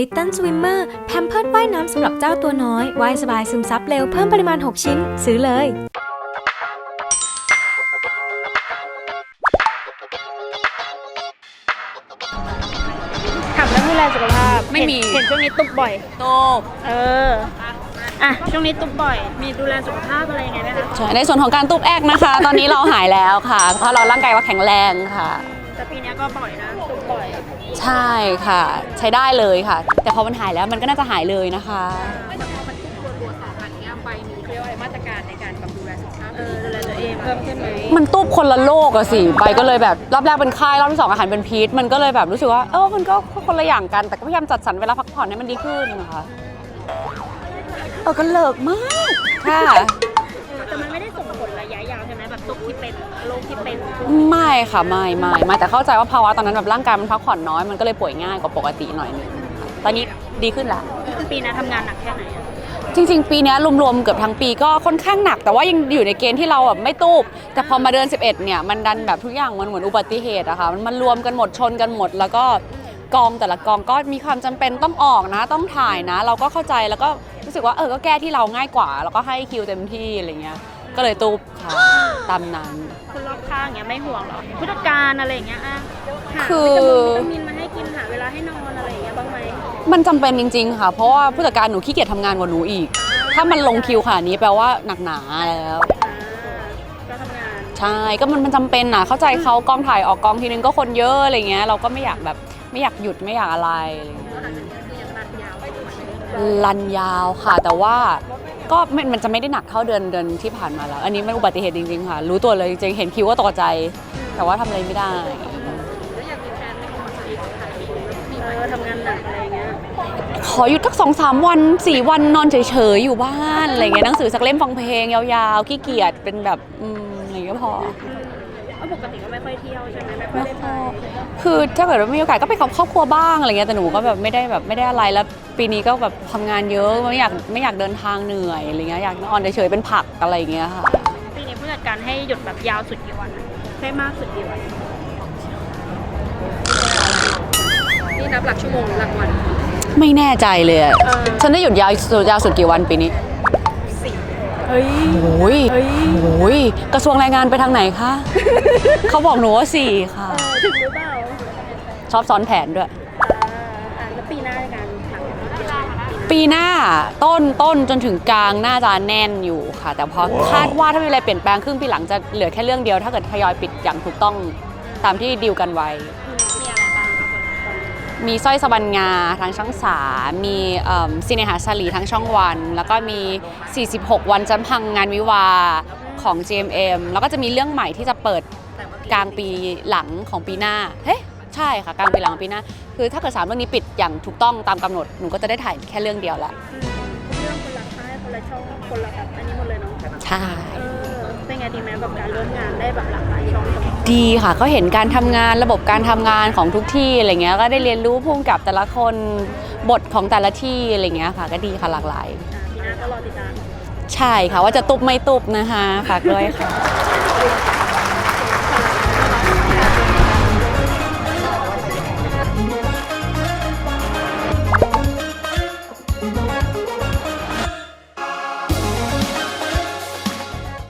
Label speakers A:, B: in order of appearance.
A: Little Swimmer แพมเพิร์ดว่ายน้ำสำหรับเจ้าตัวน้อยว่ายสบายซึมซับเร็วเพิ่มปริมาณ 6 ชิ้น ซื้อเลย
B: ถามเรื่องดูแลสุขภาพ
C: ไม่มี
B: เห็นเห็นช่วงนี้ตุบบ่อย
C: โตก
B: เอออะช่วงนี้ตุบบ่อย มีดูแลสุขภาพอะไรยังไงไหมคะ
C: ใช่ในส่วนของการตุบแอกนะคะ ตอนนี้เราหายแล้วค่ะ เพราะเราร่างกายว่าแข็งแรงค่ะ
B: แต่ปีเนี้ยก็บ่อยนะตุบบ่อย
C: ใช่ค่ะ ใช้ได้เลยค่ะ แต่พอมันหายแล้วมันก็น่าจะหายเลยนะคะ
B: แต่พอมันตุบตัวตัวต่อกันเนี้ยใบมีเขาเรียกว่าอะไรมาตรการในการแบบดูแลสุขภาพเออดูแลตัวเองเพิ่มขึ้นไหม
C: มันตุบคนละโลกอะสิใบก็เลยแบบรอบแรกเป็นไข้รอบที่สองอาหารเป็นพิษมันก็เลยแบบรู้สึกว่าเออมันก็คนละอย่างกันแต่ก็พยายามจัดสรรเวลาพักผ่อนให้มันดีขึ้นนะคะเออก็เลิกมากค่ะา
B: วใช่ไหมแบบตุบที่เป็นโรคที่เป็น
C: ไม่ค่ะไม่ไม่ไม่แต่เข้าใจว่าภาวะตอนนั้นแบบร่างกายมันพักผ่อนน้อยมันก็เลยป่วยง่ายกว่าปกติหน่อยนึงค่ะตอนนี้ดีขึ้นละ
B: ปีนั้นทำงานหนักแค่ไหนอะ
C: จริง ๆ ปีเนี้ยรวมๆเกือบทั้งปีก็ค่อนข้างหนัก แต่ว่ายังอยู่ในเกณฑ์ที่เราแบบไม่ตูบแต่พอมาเดือน 11 เนี่ยมันดันแบบทุกอย่างมันเหมือนอุบัติเหตุอะค่ะมันมันรวมกันหมดชนกันหมด แล้วก็กองแต่ละกองก็มีความจำเป็นต้องออกนะ ต้องถ่ายนะ เราก็เข้าใจแล้วก็รู้สึกว่าเออก็แก้ที่เราง่ายกว่า แล้วก็ให้คิวเต็มที่อะไรเงี้ย ก็เลยตูบค่ะตามนั้น
B: คนรอบข้างเงี้ยไม่ห่วงเหรอผู้จัดการอะไรอย่างเงี้ยอะหา
C: คือ
B: วิตามินวิตามินมาให้กินหาเวลาให้นอนอะไรอย่างเงี้ยบ้างไหม
C: มันจำเป็นจริง ๆ ค่ะ เพราะว่าผู้จัดการหนูขี้เกียจทำงานกว่าหนูอีก ถ้ามันลงคิวขนาดนี้แปลว่าหนักหนาแล้ว
B: อ่าก็ทำงาน
C: ใช่ก็มันมันจำเป็นนะเข้าใจเขากองถ่ายออกกองทีนึงก็คนเยอะอะไรเงี้ยเราก็ไม่อยากแบบไม่อยากหยุดไม่อยากอะไรอะไรเงี้ยรันยาวค่ะแต่ว่า ก็มันมันจะไม่ได้หนักเท่าเดือนเดือนที่ผ่านมาแล้ว อันนี้มันอุบัติเหตุจริงๆค่ะ รู้ตัวเลยจริงๆเห็นคิวก็ตกใจ แต่ว่าทำอะไรไม่ได้
B: เออทำงานหนักอะไรเงี้ย
C: ขอหยุดสักสองสามวันสี่วันนอนเฉยๆอยู่บ้านอะไรเงี้ยหนังสือสักเล่มฟังเพลงยาวๆขี้เกียจเป็นแบบอืมอะไรก็พอ
B: เพราะปกติก็ไม่ค่อยเที่ยวใช่ไหมไม่ค่อยได้ไป
C: คือถ้าเกิดว่ามีโอกาสก็ไปกับครอบครัวบ้างอะไรเงี้ยแต่หนูก็แบบไม่ได้แบบไม่ได้อะไรแล้วปีนี้ก็แบบทำงานเยอะไม่อยากไม่อยากเดินทางเหนื่อยอะไรเงี้ยอยากนอนเฉยๆเป็นผักอะไรเงี้ยค่ะ
B: ปีนี้ผู้จัดการให้หยุดแบบยาวสุดกี่วันอะให้มากสุดกี่วัน
D: นี่นับหลักชั่วโมงหรือหลักวัน
C: ไม่แน่ใจเลยอะ
B: เออ
C: ฉันได้หยุดยาวสุดยาวสุดกี่วันปีนี้
B: สี่ เฮ้ย
C: โอ้ยโอ้ยกระทรวงแรงงานไปทางไหนคะ เขาบอกหนูว่าสี่ค่ะ
B: ถึงหรือเปล่า
C: ชอบซ้อนแผนด้วย
B: อ่าแล้วปีหน้าในการหลัง
C: ปีหน้าต้นต้นจนถึงกลางน่าจะแน่นอยู่ค่ะ แต่พอคาดว่าถ้ามีอะไรเปลี่ยนแปลงครึ่งปีหลังจะเหลือแค่เรื่องเดียว ถ้าเกิดทยอยปิดอย่างถูกต้องตามที่ดีลกันไว้ มีสร้อยสวรรณงาทางช่องสามมีซีเนหาสลีทั้งช่องวัน แล้วก็มี 46 วันจำพังงานวิวาห์ของ GMM แล้วก็จะมีเรื่องใหม่ที่จะเปิดกลางปีหลังของปีหน้า เฮ้ใช่ค่ะ กลางปีหลังของปีหน้า คือถ้าเกิดสามเรื่องนี้ปิดอย่างถูกต้องตามกำหนด หนูก็จะได้ถ่ายแค่เรื่องเดียวละ
B: เรื่องคนละค่ายคนละช่องคนละแบบอันนี้หมดเลยเนาะ
C: ใช่
B: เออเป็นไงดีไหมแบบการร่วมงานได้แบบหลากหลายช่องตรง
C: ดีค่ะก็เห็นการทำงานระบบการทำงานของทุกที่อะไรเงี้ยก็ได้เรียนรู้พุ่มกับแต่ละคนบทของแต่ละที่อะไรเงี้ยค่ะก็ดีค่ะหลากหลาย
B: อ่าปีหน้าก็รอติดตาม
C: ใช่ค่ะว่าจะตุบไม่ตุบนะคะฝากด้วยค่ะ